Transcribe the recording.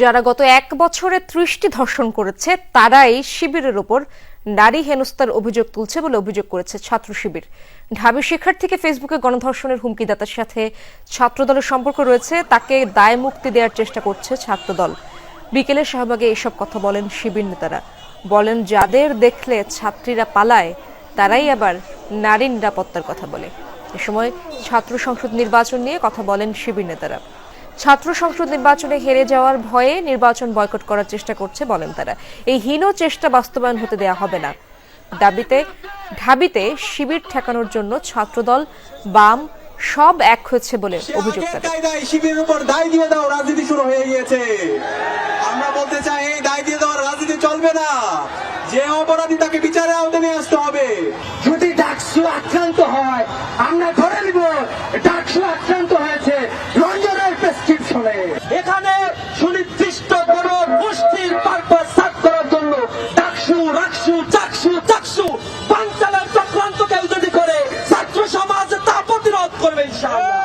যারা গত এক বছরে ত্রিশটি ধর্ষণ করেছে, তারাই শিবিরের ওপর নারী হেনস্থার অভিযোগ তুলছে বলে অভিযোগ করেছে ছাত্র শিবির। ঢাবি শিক্ষার্থীকে ফেসবুকে গণধর্ষণের হুমকিদাতার সাথে ছাত্রদলের সম্পর্ক রয়েছে, তাকে দায় মুক্তি দেওয়ার চেষ্টা করছে ছাত্রদল। বিকেলে শাহবাগে এসব কথা বলেন শিবির নেতারা। বলেন, যাদের দেখলে ছাত্রীরা পালায়, তারাই আবার নারী নিরাপত্তার কথা বলে। এ সময় ছাত্র সংসদ নির্বাচন নিয়ে কথা বলেন শিবির নেতারা। ছাত্র সংসদ নির্বাচনে হেরে যাওয়ার ভয়ে নির্বাচন বয়কট করার চেষ্টা করছে বলেন তারা। এই হীন চেষ্টা বাস্তবায়ন হতে দেয়া হবে না। দাবিতে ঢাবিতে শিবির ঠেকানোর জন্য ছাত্রদল বাম সব এক হয়েছে বলে অভিযোগ শিবিরের উপর দায় দিয়ে দাও রাজনীতি শুরু হয়ে গিয়েছে। আমরা বলতে চাই এই দায় দিয়ে দেওয়ার রাজনীতি চলবে না। যে অপরাধী তাকে বিচারে আওতায় নিয়ে আসতে হবে। বলে এখানে সুনির্দিষ্ট কোন গোষ্ঠীর পারপাস সাক করার জন্য টাকসু রাকসু চাকসু চাকসু পাঞ্চালের চক্রান্ত কেউ যদি করে, ছাত্র সমাজ তা প্রতিরোধ করবে ইনশাআল্লাহ।